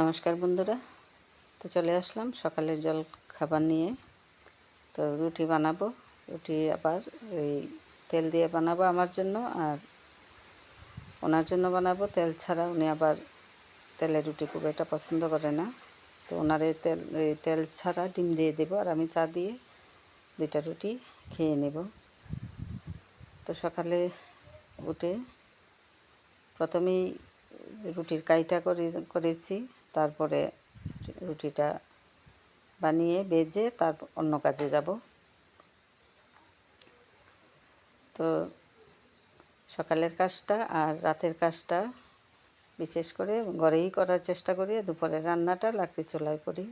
নমস্কার বন্ধুরা। তো চলে আসলাম সকালের জল খাবার নিয়ে। তো রুটি বানাবো, রুটি আবার ওই তেল দিয়ে বানাবো আমার জন্য আর ওনার জন্য বানাবো তেল ছাড়া। উনি আবার তেলের রুটি খুব একটা পছন্দ করে না। তো ওনার এই তেল এই তেল ছাড়া ডিম দিয়ে দেবো আর আমি চা দিয়ে দুইটা রুটি খেয়ে নেব। তো সকালে উঠে প্রথমেই রুটির কাইটা করে, করেছি। তারপরে রুটিটা বানিয়ে বেজে তার অন্য কাজে যাব। তো সকালের কাজটা আর রাতের কাজটা বিশেষ করে ঘরেই করার চেষ্টা করি, দুপুরের রান্নাটা লাকড়ি চোলায় করি।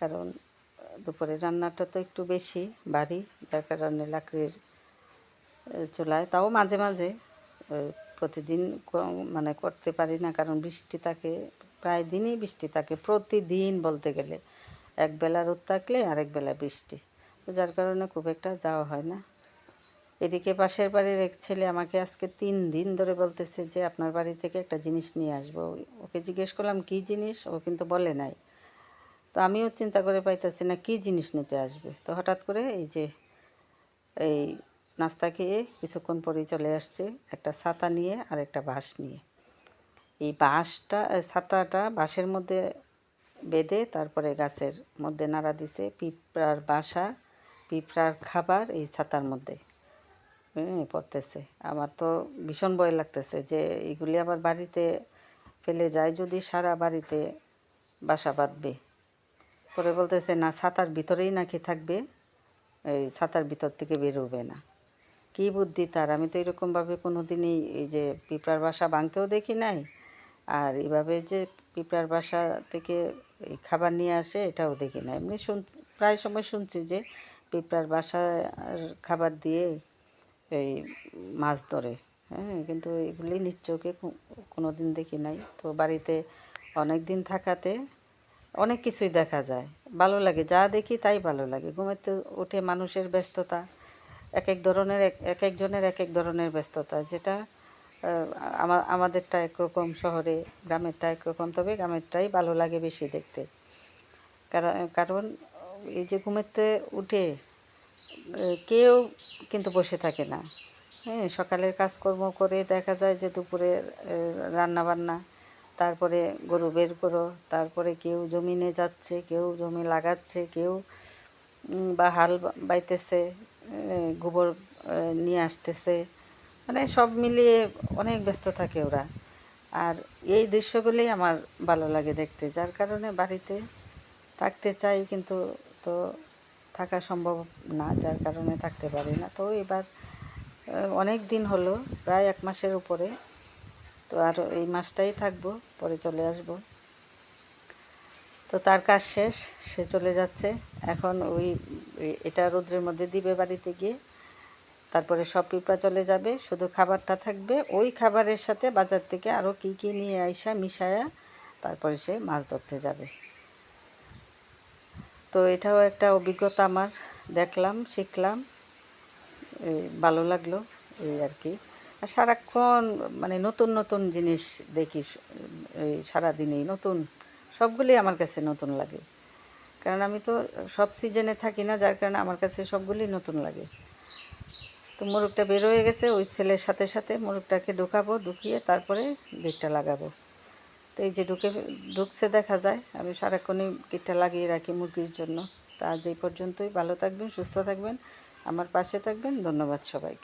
কারণ দুপুরের রান্নাটা তো একটু বেশি ভারী, যার কারণে লাকড়ির চুলায় তাও মাঝে মাঝে প্রতিদিন মানে করতে পারি না, কারণ বৃষ্টি থাকে প্রায় দিনই বৃষ্টি থাকে, প্রতিদিন বলতে গেলে। এক বেলা রোদ থাকলে আরেক বেলা বৃষ্টি। তো যার কারণে খুব একটা যাওয়া হয় না। এদিকে পাশের বাড়ির এক ছেলে আমাকে আজকে তিন দিন ধরে বলতেছে যে, আপনার বাড়ি থেকে একটা জিনিস নিয়ে আসব। ওকে জিজ্ঞেস করলাম, কী জিনিস? ও কিন্তু বলে নাই। তো আমিও চিন্তা করে পাইতেছি, না, কী জিনিস নিতে আসবে? তো হঠাৎ করে এই যে, এই নাস্তা খেয়ে কিছুক্ষণ পরেই চলে আসছে, একটা ছাতা নিয়ে আর একটা বাঁশ নিয়ে। এই বাঁশটা ছাতাটা বাঁশের মধ্যে বেঁধে তারপরে গাছের মধ্যে নাড়া দিছে। পিঁপড়ার বাসা, পিঁপড়ার খাবার এই ছাতার মধ্যে পড়তেছে। আমার তো ভীষণ ভয় লাগতেছে যে এগুলি আবার বাড়িতে ফেলে যায় যদি সারা বাড়িতে বাসা বাঁধবে। পরে বলতেছে, না, ছাতার ভিতরেই নাকি থাকবে, এই ছাতার ভিতর থেকে বেরোবে না। কী বুদ্ধি তার? আমি তো এরকমভাবে কোনো দিনই এই যে পিঁপড়ার বাসা ভাঙতেও দেখি নাই আর এভাবে যে পিঁপড়ার বাসা থেকে এই খাবার নিয়ে আসে, এটাও দেখি না। এমনি শুন, প্রায় সময় শুনছি যে পিঁপড়ার বাসার খাবার দিয়ে এই মাছ ধরে। হ্যাঁ কিন্তু এগুলি নিশ্চয়কে কোনো দিন দেখি নাই। তো বাড়িতে অনেক দিন থাকাতে অনেক কিছুই দেখা যায়। ভালো লাগে, যা দেখি তাই ভালো লাগে। ঘুমাতে উঠে মানুষের ব্যস্ততা এক এক ধরনের এক একজনের এক এক ধরনের ব্যস্ততা, যেটা আমাদেরটা একরকম শহরে, গ্রামেরটা একরকম, তবে গ্রামেরটাই ভালো লাগে বেশি দেখতে। কারণ এই যে ঘুমেতে উঠে কেউ কিন্তু বসে থাকে না। হ্যাঁ সকালের কাজকর্ম করে দেখা যায় যে দুপুরে রান্না বান্না তারপরে গরু বের করো, তারপরে কেউ জমিনে যাচ্ছে, কেউ জমি লাগাচ্ছে, কেউ বা হাল বাইতেছে গোবর নিয়ে আসতেছে। মানে সব মিলিয়ে অনেক ব্যস্ত থাকে ওরা। আর এই দৃশ্যগুলোই আমার ভালো লাগে দেখতে। যার কারণে বাড়িতে থাকতে চাই, কিন্তু তো থাকা সম্ভব না, যার কারণে থাকতে পারি না। তো এবার অনেক দিন হলো, প্রায় এক মাসের উপরে। তো আর এই মাসটাই থাকব, পরে চলে আসব। তো তার কাজ শেষ, সে চলে যাচ্ছে। এখন ওই এটা রোদ্রের মধ্যে দিবে বাড়িতে গিয়ে। তারপরে সব পিঁপড়া চলে যাবে, শুধু খাবারটা থাকবে। ওই খাবারের সাথে বাজার থেকে আরও কী কী নিয়ে আইসা মিশায়া তারপরে সে মাছ ধরতে যাবে। তো এটাও একটা অভিজ্ঞতা আমার। দেখলাম, শিখলাম। ভালো লাগল এই আর কি। আর সারাক্ষণ মানে নতুন নতুন জিনিস দেখি, এই সারাদিনেই নতুন, সবগুলি আমার কাছে নতুন লাগে। কারণ আমি তো সব সিজনে থাকি না, যার কারণে আমার কাছে সবগুলি নতুন লাগে। তো মোরগটা বের হয়ে গেছে, ওই ছেলের সাথে সাথে মোরগটাকে ঢুকাবো, ঢুকিয়ে তারপরে গিটটা লাগাবো। তো এই যে ঢুকে, ঢুকছে দেখা যায়, আমি সারাক্ষণই গিটটা লাগিয়ে রাখি মুরগির জন্য। তা আজ এই পর্যন্তই, ভালো থাকবেন, সুস্থ থাকবেন, আমার পাশে থাকবেন, ধন্যবাদ সবাইকে।